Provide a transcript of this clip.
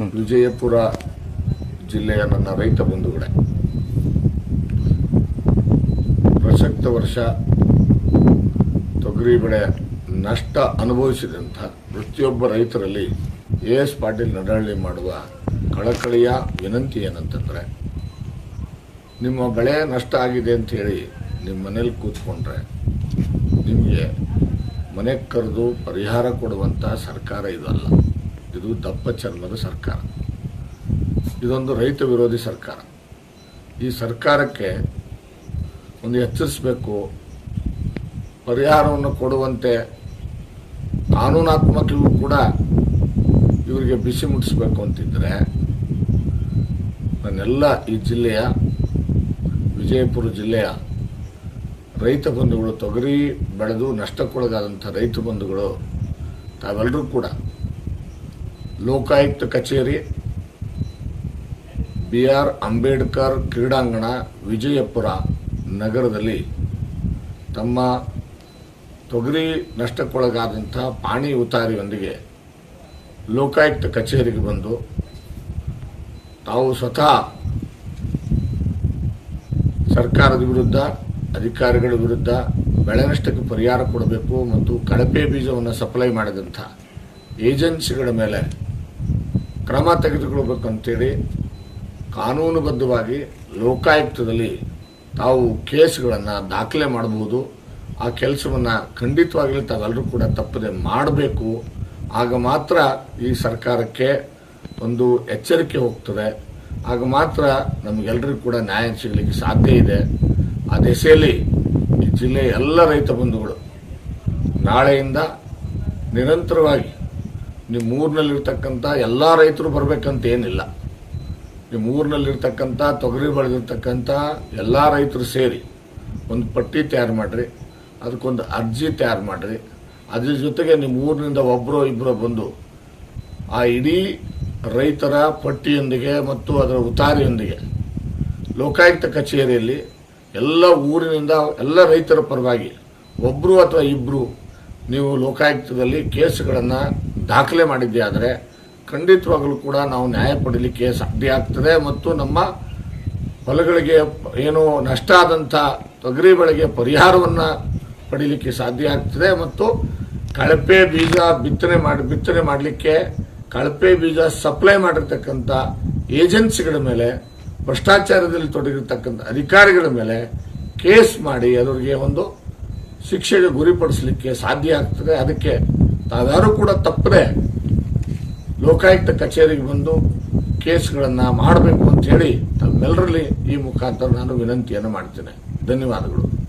ವಿಜಯಪುರ ಜಿಲ್ಲೆಯ ನನ್ನ ರೈತ ಬಂಧುಗಳೇ. ಪ್ರಸಕ್ತ ವರ್ಷ ತೊಗರಿ ಬೆಳೆ ನಷ್ಟ ಅನುಭವಿಸಿದಂಥ ಪ್ರತಿಯೊಬ್ಬ ರೈತರಲ್ಲಿ ಎ ಎಸ್ ಪಾಟೀಲ್ ನಡಹಳ್ಳಿ ಮಾಡುವ ಕಳಕಳಿಯ ವಿನಂತಿ ಏನಂತಂದರೆ, ನಿಮ್ಮ ಬೆಳೆ ನಷ್ಟ ಆಗಿದೆ ಅಂತ ಹೇಳಿ ನಿಮ್ಮ ಮನೇಲಿ ಕೂತ್ಕೊಂಡ್ರೆ ನಿಮಗೆ ಮನೆಗೆ ಕರೆದು ಪರಿಹಾರ ಕೊಡುವಂಥ ಸರ್ಕಾರ ಇದಲ್ಲ ಇದು ದಪ್ಪ ಚರ್ಮದ ಸರ್ಕಾರ. ಇದೊಂದು ರೈತ ವಿರೋಧಿ ಸರ್ಕಾರ. ಈ ಸರ್ಕಾರಕ್ಕೆ ಒಂದು ಎಚ್ಚರಿಸಬೇಕು. ಪರಿಹಾರವನ್ನು ಕೊಡುವಂತೆ ಕಾನೂನಾತ್ಮಕವೂ ಕೂಡ ಇವರಿಗೆ ಬಿಸಿ ಮುಟ್ಟಿಸ್ಬೇಕು ಅಂತಿದ್ದರೆ ನನ್ನೆಲ್ಲ ಈ ಜಿಲ್ಲೆಯ, ವಿಜಯಪುರ ಜಿಲ್ಲೆಯ ರೈತ ಬಂಧುಗಳು ತೊಗರಿ ಬೆಳೆದು ನಷ್ಟಕ್ಕೊಳಗಾದಂಥ ರೈತ ಬಂಧುಗಳು ತಾವೆಲ್ಲರೂ ಕೂಡ ಲೋಕಾಯುಕ್ತ ಕಚೇರಿ ಬಿ ಆರ್ ಅಂಬೇಡ್ಕರ್ ಕ್ರೀಡಾಂಗಣ, ವಿಜಯಪುರ ನಗರದಲ್ಲಿ ತಮ್ಮ ತೊಗರಿ ನಷ್ಟಕ್ಕೊಳಗಾದಂಥ ಪಾಣಿ ಉತಾರಿಯೊಂದಿಗೆ ಲೋಕಾಯುಕ್ತ ಕಚೇರಿಗೆ ಬಂದು ತಾವು ಸ್ವತಃ ಸರ್ಕಾರದ ವಿರುದ್ಧ, ಅಧಿಕಾರಿಗಳ ವಿರುದ್ಧ ಬೆಳೆ ನಷ್ಟಕ್ಕೆ ಪರಿಹಾರ ಕೊಡಬೇಕು ಮತ್ತು ಕಳಪೆ ಬೀಜವನ್ನು ಸಪ್ಲೈ ಮಾಡಿದಂಥ ಏಜೆನ್ಸಿಗಳ ಮೇಲೆ ಕ್ರಮ ತೆಗೆದುಕೊಳ್ಬೇಕಂತೇಳಿ ಕಾನೂನುಬದ್ಧವಾಗಿ ಲೋಕಾಯುಕ್ತದಲ್ಲಿ ತಾವು ಕೇಸ್ಗಳನ್ನು ದಾಖಲೆ ಮಾಡಬಹುದು. ಆ ಕೆಲಸವನ್ನು ಖಂಡಿತವಾಗಲೂ ತಾವೆಲ್ಲರೂ ಕೂಡ ತಪ್ಪದೆ ಮಾಡಬೇಕು. ಆಗ ಮಾತ್ರ ಈ ಸರ್ಕಾರಕ್ಕೆ ಒಂದು ಎಚ್ಚರಿಕೆ ಹೋಗ್ತದೆ. ಆಗ ಮಾತ್ರ ನಮಗೆಲ್ಲರಿಗೂ ಕೂಡ ನ್ಯಾಯ ಸಿಗಲಿಕ್ಕೆ ಸಾಧ್ಯ ಇದೆ. ಆ ದಿಸೆಯಲ್ಲಿ ಈ ಜಿಲ್ಲೆಯ ಎಲ್ಲ ರೈತ ಬಂಧುಗಳು ನಾಳೆಯಿಂದ ನಿರಂತರವಾಗಿ ನಿಮ್ಮ ಊರಿನಲ್ಲಿರ್ತಕ್ಕಂಥ ಎಲ್ಲ ರೈತರು ಬರಬೇಕಂತ ಏನಿಲ್ಲ ನಿಮ್ಮ ಊರಿನಲ್ಲಿರ್ತಕ್ಕಂಥ ತೊಗರಿ ಬೆಳೆದಿರ್ತಕ್ಕಂಥ ಎಲ್ಲ ರೈತರು ಸೇರಿ ಒಂದು ಪಟ್ಟಿ ತಯಾರು ಮಾಡಿರಿ, ಅದಕ್ಕೊಂದು ಅರ್ಜಿ ತಯಾರು ಮಾಡಿರಿ. ಅದ್ರ ಜೊತೆಗೆ ನಿಮ್ಮ ಊರಿನಿಂದ ಒಬ್ಬರು ಇಬ್ಬರು ಬಂದು ಆ ಇಡೀ ರೈತರ ಪಟ್ಟಿಯೊಂದಿಗೆ ಮತ್ತು ಅದರ ಉತಾರಿಯೊಂದಿಗೆ ಲೋಕಾಯುಕ್ತ ಕಚೇರಿಯಲ್ಲಿ ಎಲ್ಲ ಊರಿನಿಂದ ಎಲ್ಲ ರೈತರ ಪರವಾಗಿ ಒಬ್ಬರು ಅಥವಾ ಇಬ್ಬರು ನೀವು ಲೋಕಾಯುಕ್ತದಲ್ಲಿ ಕೇಸ್ಗಳನ್ನು ದಾಖಲೆ ಮಾಡಿದ್ದೆ ಆದರೆ ಖಂಡಿತವಾಗಲೂ ಕೂಡ ನಾವು ನ್ಯಾಯ ಪಡೀಲಿಕ್ಕೆ ಸಾಧ್ಯ ಆಗ್ತದೆ ಮತ್ತು ನಮ್ಮ ಹೊಲಗಳಿಗೆ ಏನು ನಷ್ಟ ಆದಂಥ ತೊಗರಿ ಬೆಳೆಗೆ ಪರಿಹಾರವನ್ನು ಪಡೀಲಿಕ್ಕೆ ಸಾಧ್ಯ ಆಗ್ತದೆ ಮತ್ತು ಕಳಪೆ ಬೀಜ ಬಿತ್ತನೆ ಮಾಡಿ, ಬಿತ್ತನೆ ಮಾಡಲಿಕ್ಕೆ ಕಳಪೆ ಬೀಜ ಸಪ್ಲೈ ಮಾಡಿರ್ತಕ್ಕಂಥ ಏಜೆನ್ಸಿಗಳ ಮೇಲೆ, ಭ್ರಷ್ಟಾಚಾರದಲ್ಲಿ ತೊಡಗಿರ್ತಕ್ಕಂಥ ಅಧಿಕಾರಿಗಳ ಮೇಲೆ ಕೇಸ್ ಮಾಡಿ ಅವರಿಗೆ ಒಂದು ಶಿಕ್ಷೆಗೆ ಗುರಿಪಡಿಸಲಿಕ್ಕೆ ಸಾಧ್ಯ ಆಗ್ತದೆ. ಅದಕ್ಕೆ ತಾವ್ಯಾರೂ ಕೂಡ ತಪ್ಪದೆ ಲೋಕಾಯುಕ್ತ ಕಚೇರಿಗೆ ಬಂದು ಕೇಸ್ಗಳನ್ನು ಮಾಡಬೇಕು ಅಂತ ಹೇಳಿ ತಮ್ಮೆಲ್ಲರಲ್ಲಿ ಈ ಮುಖಾಂತರ ನಾನು ವಿನಂತಿಯನ್ನು ಮಾಡ್ತೇನೆ. ಧನ್ಯವಾದಗಳು.